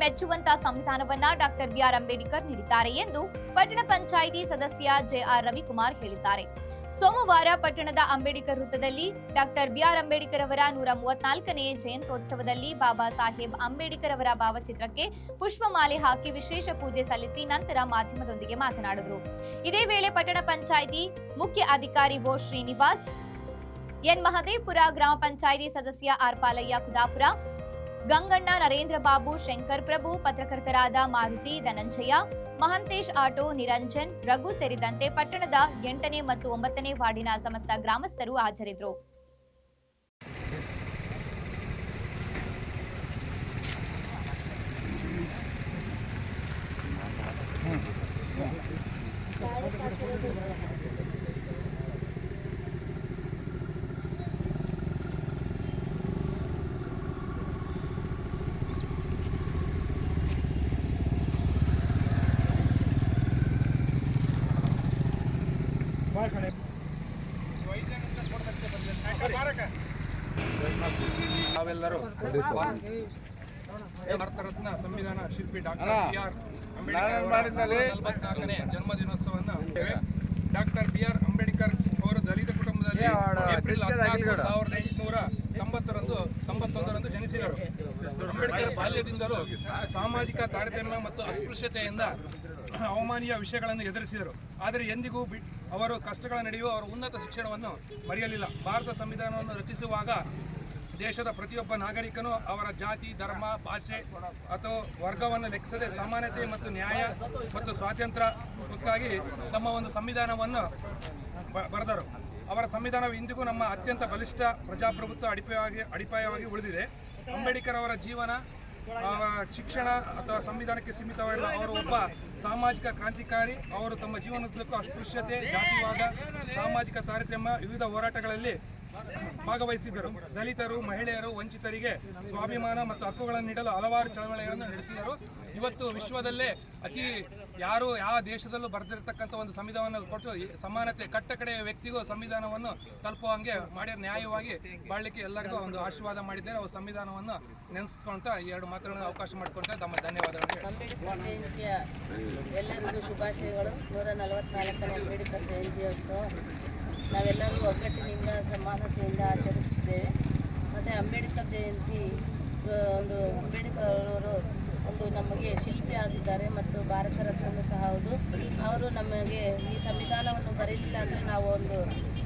ಮೆಚ್ಚುವಂತ ಸಂವಿಧಾನವನ್ನ doctor B R Ambedkar ನೀಡಿದ್ದಾರೆ ಎಂದು ಪಟ್ಟಣ ಪಂಚಾಯಿತಿ ಸದಸ್ಯ ಜೆಆರ್ ರವಿಕುಮಾರ್ ಹೇಳಿದ್ದಾರೆ. ಸೋಮವಾರ ಪಟ್ಟಣದ ಅಂಬೇಡ್ಕರ್ ವೃತ್ತದಲ್ಲಿ ಡಾಕ್ಟರ್ ಬಿಆರ್ ಅಂಬೇಡ್ಕರ್ ಅವರ ನೂರ ಮೂವತ್ನಾಲ್ಕನೇ ಜಯಂತ್ಯೋತ್ಸವದಲ್ಲಿ ಬಾಬಾ ಸಾಹೇಬ್ ಅಂಬೇಡ್ಕರ್ ಅವರ ಭಾವಚಿತ್ರಕ್ಕೆ ಪುಷ್ಪಮಾಲೆ ಹಾಕಿ ವಿಶೇಷ ಪೂಜೆ ಸಲ್ಲಿಸಿ ನಂತರ ಮಾಧ್ಯಮದೊಂದಿಗೆ ಮಾತನಾಡಿದರು. ಇದೇ ವೇಳೆ ಪಟ್ಟಣ ಪಂಚಾಯಿತಿ ಮುಖ್ಯ ಅಧಿಕಾರಿ ಓ ಶ್ರೀನಿವಾಸ್, ಎನ್ ಮಹದೇವಪುರ ಗ್ರಾಮ ಪಂಚಾಯಿತಿ ಸದಸ್ಯ ಆರ್ ಪಾಲಯ್ಯ ಕುದಾಪುರ ಗಂಗಣ್ಣ ನರೇಂದ್ರ ಬಾಬು ಶಂಕರ್ ಪ್ರಭು ಪತ್ರಕರ್ತರಾದ ಮಾರುತಿ ಧನಂಜಯ, ಮಹಂತೇಶ್ ಆಟೋ ನಿರಂಜನ್, ರಘು ಸೇರಿದಂತೆ ಪಟ್ಟಣದ ಎಂಟನೇ ಮತ್ತು ಒಂಬತ್ತನೇ ವಾರ್ಡಿನ ಸಮಸ್ತ ಗ್ರಾಮಸ್ಥರು ಹಾಜರಿದ್ದರು. ನಾವೆಲ್ಲರೂ ಭಾರತ ರತ್ನ ಸಂವಿಧಾನ ಶಿಲ್ಪಿ ಡಾಕ್ಟರ್ ಬಿ ಆರ್ ಅಂಬೇಡ್ಕರ್ ಜನ್ಮದಿನೋತ್ಸವವನ್ನು ಡಾಕ್ಟರ್ ಬಿ ಆರ್ ಅಂಬೇಡ್ಕರ್ ಅವರು ದಲಿತ ಕುಟುಂಬದಲ್ಲಿ ಏಪ್ರಿಲ್ ಹದಿನಾಲ್ಕು ಸಾವಿರದ ಎಂಟುನೂರ ತೊಂಬತ್ತರಂದು ತೊಂಬತ್ತೊಂದರಂದು ಜನಿಸಿದರು. ಅಂಬೇಡ್ಕರ್ ಬಾಲ್ಯದಿಂದಲೂ ಸಾಮಾಜಿಕ ತಾರತಮ್ಯ ಮತ್ತು ಅಸ್ಪೃಶ್ಯತೆಯಿಂದ ಅವಮಾನೀಯ ವಿಷಯಗಳನ್ನು ಎದುರಿಸಿದರು. ಆದರೆ ಎಂದಿಗೂ ಬಿ ಅವರು ಕಷ್ಟಗಳ ನಡೆಯುವ ಅವರ ಉನ್ನತ ಶಿಕ್ಷಣವನ್ನು ಮರೆಯಲಿಲ್ಲ ಭಾರತ ಸಂವಿಧಾನವನ್ನು ರಚಿಸುವಾಗ ದೇಶದ ಪ್ರತಿಯೊಬ್ಬ ನಾಗರಿಕನು ಅವರ ಜಾತಿ, ಧರ್ಮ, ಭಾಷೆ ಅಥವಾ ವರ್ಗವನ್ನು ಲೆಕ್ಕಿಸದೆ ಸಮಾನತೆ ಮತ್ತು ನ್ಯಾಯ ಮತ್ತು ಸ್ವಾತಂತ್ರ್ಯಕ್ಕಾಗಿ ತಮ್ಮ ಒಂದು ಸಂವಿಧಾನವನ್ನು ಬರೆದರು. ಅವರ ಸಂವಿಧಾನವು ಇಂದಿಗೂ ನಮ್ಮ ಅತ್ಯಂತ ಬಲಿಷ್ಠ ಪ್ರಜಾಪ್ರಭುತ್ವ ಅಡಿಪಾಯವಾಗಿ ಅಡಿಪಾಯವಾಗಿ ಉಳಿದಿದೆ. ಅಂಬೇಡ್ಕರ್ ಅವರ ಜೀವನ ಶಿಕ್ಷಣ ಅಥವಾ ಸಂವಿಧಾನಕ್ಕೆ ಸೀಮಿತವಾಗಿಲ್ಲ ಅವರು ಒಬ್ಬ ಸಾಮಾಜಿಕ ಕ್ರಾಂತಿಕಾರಿ, ಅವರು ತಮ್ಮ ಜೀವನದುದ್ದಕ್ಕೂ ಅಸ್ಪೃಶ್ಯತೆ, ಜಾತಿವಾದ, ಸಾಮಾಜಿಕ ತಾರತಮ್ಯ, ವಿವಿಧ ಹೋರಾಟಗಳಲ್ಲಿ ಭಾಗವಹಿಸಿದ್ದರು. ದಲಿತರು, ಮಹಿಳೆಯರು, ವಂಚಿತರಿಗೆ ಸ್ವಾಭಿಮಾನ ಮತ್ತು ಹಕ್ಕುಗಳನ್ನು ನೀಡಲು ಹಲವಾರು ಚಳವಳಿಗಳನ್ನು ನಡೆಸಿದರು. ಇವತ್ತು ವಿಶ್ವದಲ್ಲೇ ಅತಿ ಯಾರು ಯಾವ ದೇಶದಲ್ಲೂ ಬರೆದಿರತಕ್ಕಂಥ ಒಂದು ಸಂವಿಧಾನವನ್ನು ಕೊಟ್ಟು ಸಮಾನತೆ ಕಟ್ಟ ಕಡೆಯ ವ್ಯಕ್ತಿಗೂ ಸಂವಿಧಾನವನ್ನು ತಲುಪುವಂಗೆ ಮಾಡಿ ನ್ಯಾಯವಾಗಿ ಬಾಳಲಿಕ್ಕೆ ಎಲ್ಲರಿಗೂ ಒಂದು ಆಶೀರ್ವಾದ ಮಾಡಿದ್ದಾರೆ. ಅವ್ರ ಸಂವಿಧಾನವನ್ನು ನೆನೆಸ್ಕೊಳ್ತಾ ಎರಡು ಮಾತುಗಳನ್ನು ಅವಕಾಶ ಮಾಡಿಕೊಂಡ್ರೆ ತಮ್ಮ ಧನ್ಯವಾದಗಳು ಎಲ್ಲರಿಗೂ ಶುಭಾಶಯಗಳು. ನೂರ ನಲವತ್ನಾಲ್ಕನೇ ಅಂಬೇಡ್ಕರ್ ಜಯಂತಿಯೋತ್ಸವ. ನಾವೆಲ್ಲರೂ ಒಗ್ಗಟ್ಟಿನಿಂದ ಸಮಾನತೆಯಿಂದ ಆಚರಿಸುತ್ತೇವೆ ಮತ್ತು ಅಂಬೇಡ್ಕರ್ ಜಯಂತಿ ಒಂದು ಅಂಬೇಡ್ಕರ್ ಅವರು ಒಂದು ನಮಗೆ ಶಿಲ್ಪಿ ಆಗಿದ್ದಾರೆ ಮತ್ತು ಭಾರತ ರತ್ನ ಸಹ ಹೌದು. ಅವರು ನಮಗೆ ಈ ಸಂವಿಧಾನವನ್ನು ಬರೆದಿಲ್ಲ ಅಂದರೆ ನಾವು ಒಂದು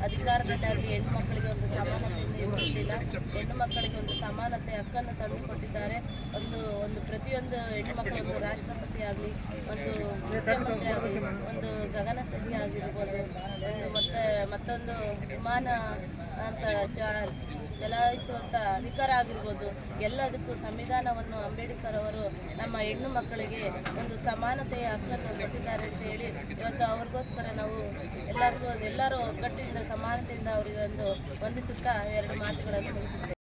ಅಧಿಕಾರದಲ್ಲಾಗಿ ಹೆಣ್ಣು ಮಕ್ಕಳಿಗೆ ಒಂದು ಸಮಾನತೆಯನ್ನು ಕೊಟ್ಟಿಲ್ಲ ಹೆಣ್ಣು ಮಕ್ಕಳಿಗೆ ಒಂದು ಸಮಾನತೆ ಹಕ್ಕನ್ನು ತಂದುಕೊಟ್ಟಿದ್ದಾರೆ. ಒಂದು ಒಂದು ಪ್ರತಿಯೊಂದು ಹೆಣ್ಣು ಮಕ್ಕಳು ಒಂದು ರಾಷ್ಟ್ರಪತಿ ಆಗಲಿ, ಒಂದು ಮುಖ್ಯಮಂತ್ರಿ ಆಗಲಿ, ಒಂದು ಗಗನಸಖಿ ಆಗಿರ್ಬೋದು. ಮತ್ತೊಂದು ವಿಮಾನ ಅಂತ ಚಲಾಯಿಸುವಂಥ ಅಧಿಕಾರ ಆಗಿರ್ಬೋದು. ಎಲ್ಲದಕ್ಕೂ ಸಂವಿಧಾನವನ್ನು ಅಂಬೇಡ್ಕರ್ ಅವರು ನಮ್ಮ ಹೆಣ್ಣು ಮಕ್ಕಳಿಗೆ ಒಂದು ಸಮಾನತೆಯ ಹಕ್ಕನ್ನು ಕೊಟ್ಟಿದ್ದಾರೆ ಅಂತ ಹೇಳಿ ಇವತ್ತು ಅವ್ರಿಗೋಸ್ಕರ ನಾವು ಎಲ್ಲರಿಗೂ ಎಲ್ಲರೂ ಒಗ್ಗಟ್ಟಿನಿಂದ ಸಮಾನತೆಯಿಂದ ಅವರಿಗೆ ಒಂದು ವಂದಿಸುತ್ತಾ ಎರಡು ಮಾತುಗಳನ್ನು ಮುಗಿಸುತ್ತೇವೆ.